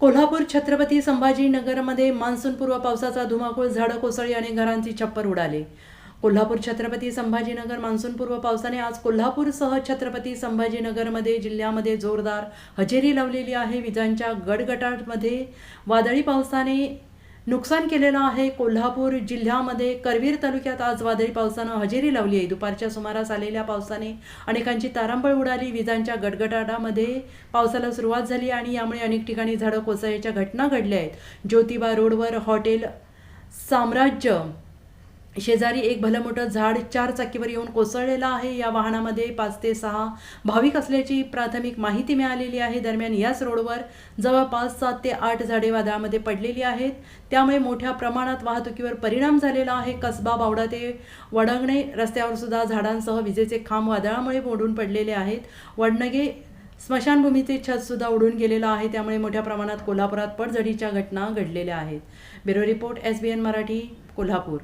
कोल्हापूर छत्रपती संभाजीनगरमध्ये मान्सूनपूर्व पावसाचा धुमाकूळ झाडं कोसळली आणि घरांची छप्पर उडाले. कोल्हापूर छत्रपती संभाजीनगर मान्सूनपूर्व पावसाने आज कोल्हापूरसह छत्रपती संभाजीनगरमध्ये जिल्ह्यामध्ये जोरदार हजेरी लावलेली आहे. विजांच्या गडगटाटमध्ये वादळी पावसाने नुकसान केलेलं आहे. कोल्हापूर जिल्ह्यामध्ये करवीर तालुक्यात आज वादळी पावसानं हजेरी लावली आहे. दुपारच्या सुमारास आलेल्या पावसाने अनेकांची तारांबळ उडाली. विजांच्या गडगडाटामध्ये पावसाला सुरुवात झाली आणि यामुळे अनेक ठिकाणी झाडं कोसळण्याच्या घटना घडल्या आहेत. ज्योतिबा रोडवर हॉटेल साम्राज्य शेजारी एक भलं मोठं झाड चार चाकीवर येऊन कोसळलेलं आहे. या वाहनामध्ये पाच ते सहा भाविक असल्याची प्राथमिक माहिती मिळालेली आहे. दरम्यान याच रोडवर जवळपास सात ते आठ झाडे वादळामध्ये पडलेली आहेत. त्यामुळे मोठ्या प्रमाणात वाहतुकीवर परिणाम झालेला आहे. कसबा बावडा ते वडंगणे रस्त्यावर सुद्धा झाडांसह विजेचे खांब वादळामुळे मोडून पडलेले आहेत. वडणगे स्मशानभूमीचे छतसुद्धा उडून गेलेलं आहे. त्यामुळे मोठ्या प्रमाणात कोल्हापुरात पडझडीच्या घटना घडलेल्या आहेत. Bureau report S B N Marathi Kolhapur.